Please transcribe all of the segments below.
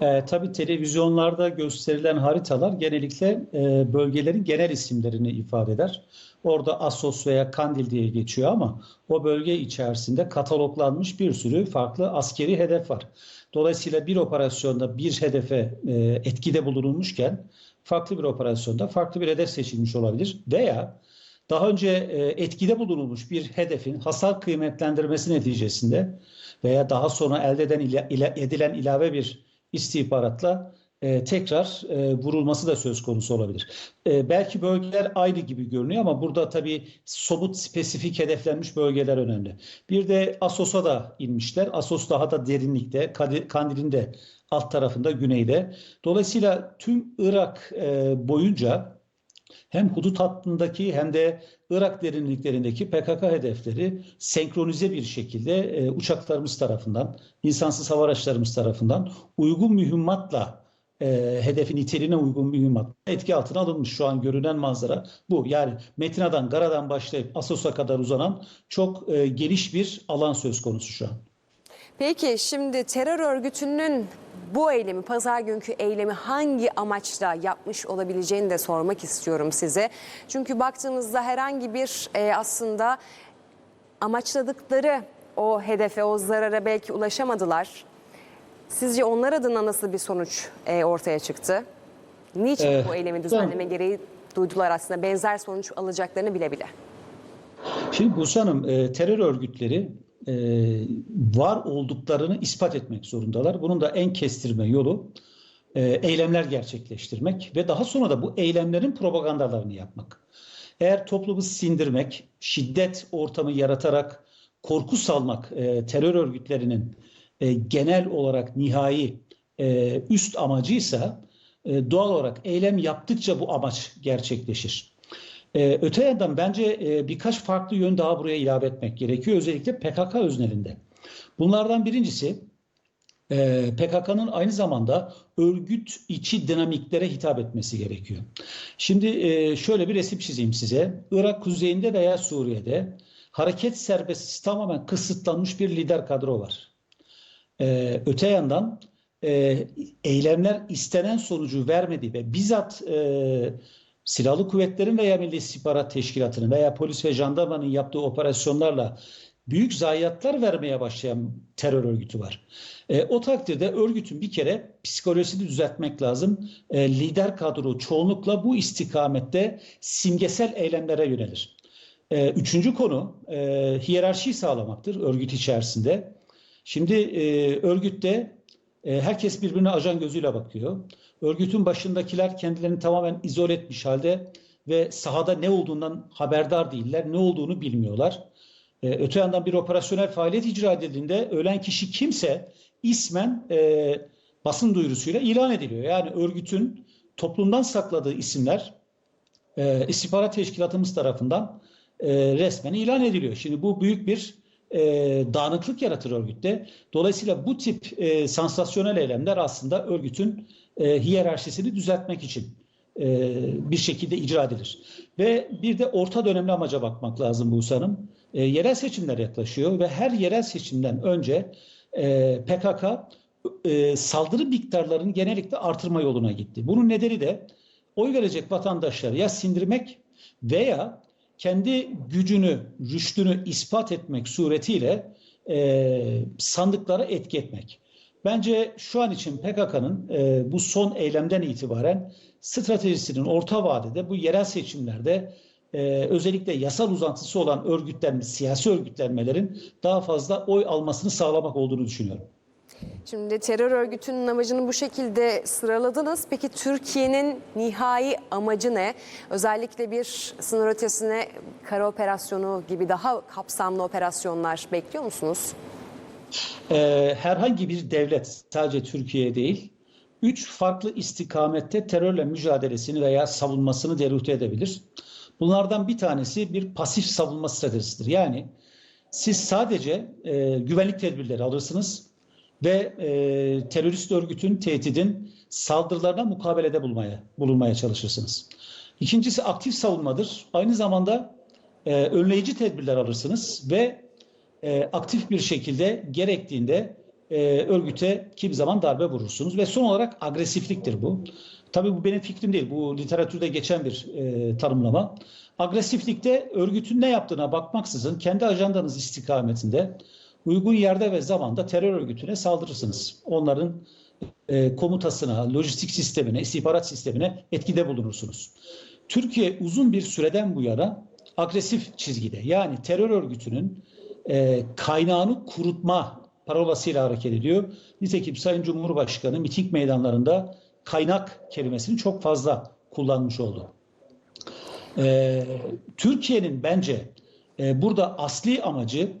E, tabii televizyonlarda gösterilen haritalar genellikle e, bölgelerin genel isimlerini ifade eder. Orada Assos veya Kandil diye geçiyor ama o bölge içerisinde kataloglanmış bir sürü farklı askeri hedef var. Dolayısıyla bir operasyonda bir hedefe e, etkide bulunulmuşken farklı bir operasyonda farklı bir hedef seçilmiş olabilir veya daha önce e, etkide bulunulmuş bir hedefin hasar kıymetlendirmesi neticesinde veya daha sonra elde eden, ila- ila- edilen ilave bir istihbaratla e, tekrar e, vurulması da söz konusu olabilir. E, belki bölgeler aynı gibi görünüyor ama burada tabii somut spesifik hedeflenmiş bölgeler önemli. Bir de Assos'a da inmişler. Assos daha da derinlikte, Kandil'in de alt tarafında, güneyde. Dolayısıyla tüm Irak e, boyunca hem hudut hattındaki hem de Irak derinliklerindeki PKK hedefleri senkronize bir şekilde e, uçaklarımız tarafından, insansız hava araçlarımız tarafından uygun mühimmatla e, hedefin niteliğine uygun mühimmat etki altına alınmış. Şu an görünen manzara bu. Yani Metina'dan, Gara'dan başlayıp Assos'a kadar uzanan çok e, geniş bir alan söz konusu şu an. Peki şimdi terör örgütünün bu eylemi, pazar günkü eylemi hangi amaçla yapmış olabileceğini de sormak istiyorum size. Çünkü baktığımızda herhangi bir e, aslında amaçladıkları o hedefe, o zarara belki ulaşamadılar. Sizce onlar adına nasıl bir sonuç e, ortaya çıktı? Niçin Ee, bu eylemi düzenleme gereği duydular aslında benzer sonuç alacaklarını bile bile? Şimdi Buse Hanım, e, terör örgütleri e, var olduklarını ispat etmek zorundalar. Bunun da en kestirme yolu e, eylemler gerçekleştirmek ve daha sonra da bu eylemlerin propagandalarını yapmak. Eğer toplumu sindirmek, şiddet ortamı yaratarak korku salmak e, terör örgütlerinin e, genel olarak nihai e, üst amacıysa e, doğal olarak eylem yaptıkça bu amaç gerçekleşir. Ee, öte yandan bence e, birkaç farklı yön daha buraya ilave etmek gerekiyor. Özellikle PKK öznelinde. Bunlardan birincisi e, PKK'nın aynı zamanda örgüt içi dinamiklere hitap etmesi gerekiyor. Şimdi e, şöyle bir resim çizeyim size. Irak kuzeyinde veya Suriye'de hareket serbestisi tamamen kısıtlanmış bir lider kadro var. Ee, öte yandan e, eylemler istenen sonucu vermedi ve bizzat e, silahlı kuvvetlerin veya Milli İstihbarat Teşkilatı'nın veya polis ve jandarmanın yaptığı operasyonlarla büyük zayiatlar vermeye başlayan terör örgütü var. E, o takdirde örgütün bir kere psikolojisini düzeltmek lazım. E, lider kadro çoğunlukla bu istikamette simgesel eylemlere yönelir. E, üçüncü konu e, hiyerarşiyi sağlamaktır örgüt içerisinde. Şimdi e, örgütte herkes birbirine ajan gözüyle bakıyor. Örgütün başındakiler kendilerini tamamen izole etmiş halde ve sahada ne olduğundan haberdar değiller, ne olduğunu bilmiyorlar. E, öte yandan bir operasyonel faaliyet icra edildiğinde ölen kişi kimse ismen e, basın duyurusuyla ilan ediliyor. Yani örgütün toplumdan sakladığı isimler e, istihbarat teşkilatımız tarafından e, resmen ilan ediliyor. Şimdi bu büyük bir e, dağınıklık yaratır örgütte. Dolayısıyla bu tip e, sansasyonel eylemler aslında örgütün e, hiyerarşisini düzeltmek için e, bir şekilde icra edilir. Ve bir de orta dönemli amaca bakmak lazım Buse Hanım. E, yerel seçimler yaklaşıyor ve her yerel seçimden önce e, PKK e, saldırı miktarlarını genellikle artırma yoluna gitti. Bunun nedeni de oy verecek vatandaşları ya sindirmek veya kendi gücünü, rüştünü ispat etmek suretiyle e, sandıklara etki etmek. Bence şu an için PKK'nın e, bu son eylemden itibaren stratejisinin orta vadede bu yerel seçimlerde e, özellikle yasal uzantısı olan örgütlenme, siyasi örgütlenmelerin daha fazla oy almasını sağlamak olduğunu düşünüyorum. Şimdi terör örgütünün amacını bu şekilde sıraladınız. Peki Türkiye'nin nihai amacı ne? Özellikle bir sınır ötesine kara operasyonu gibi daha kapsamlı operasyonlar bekliyor musunuz? Ee, herhangi bir devlet sadece Türkiye değil, üç farklı istikamette terörle mücadelesini veya savunmasını deruhte edebilir. Bunlardan bir tanesi bir pasif savunma stratejisidir. Yani siz sadece e, güvenlik tedbirleri alırsınız ve e, terörist örgütün, tehdidin saldırılarına mukabelede bulmaya, bulunmaya çalışırsınız. İkincisi aktif savunmadır. Aynı zamanda e, önleyici tedbirler alırsınız ve e, aktif bir şekilde gerektiğinde e, örgüte kimi zaman darbe vurursunuz. Ve son olarak agresifliktir bu. Tabii bu benim fikrim değil. Bu literatürde geçen bir e, tanımlama. Agresiflikte örgütün ne yaptığına bakmaksızın kendi ajandanız istikametinde uygun yerde ve zamanda terör örgütüne saldırırsınız. Onların e, komutasına, lojistik sistemine, istihbarat sistemine etkide bulunursunuz. Türkiye uzun bir süreden bu yana agresif çizgide yani terör örgütünün e, kaynağını kurutma parolasıyla hareket ediyor. Nitekim Sayın Cumhurbaşkanı miting meydanlarında kaynak kelimesini çok fazla kullanmış oldu. E, Türkiye'nin bence e, burada asli amacı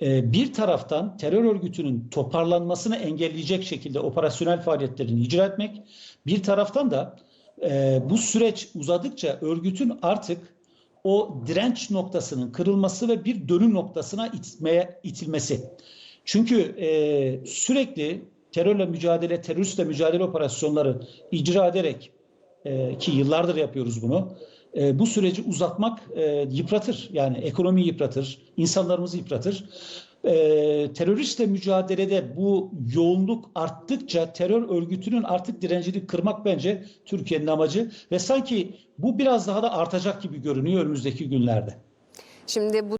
bir taraftan terör örgütünün toparlanmasını engelleyecek şekilde operasyonel faaliyetlerini icra etmek, bir taraftan da e, bu süreç uzadıkça örgütün artık o direnç noktasının kırılması ve bir dönüm noktasına itmeye itilmesi. Çünkü e, sürekli terörle mücadele, teröristle mücadele operasyonları icra ederek e, ki yıllardır yapıyoruz bunu. E, bu süreci uzatmak e, yıpratır. Yani ekonomiyi yıpratır, insanlarımızı yıpratır. E, teröristle mücadelede bu yoğunluk arttıkça terör örgütünün artık direncini kırmak bence Türkiye'nin amacı ve sanki bu biraz daha da artacak gibi görünüyor önümüzdeki günlerde. Şimdi bu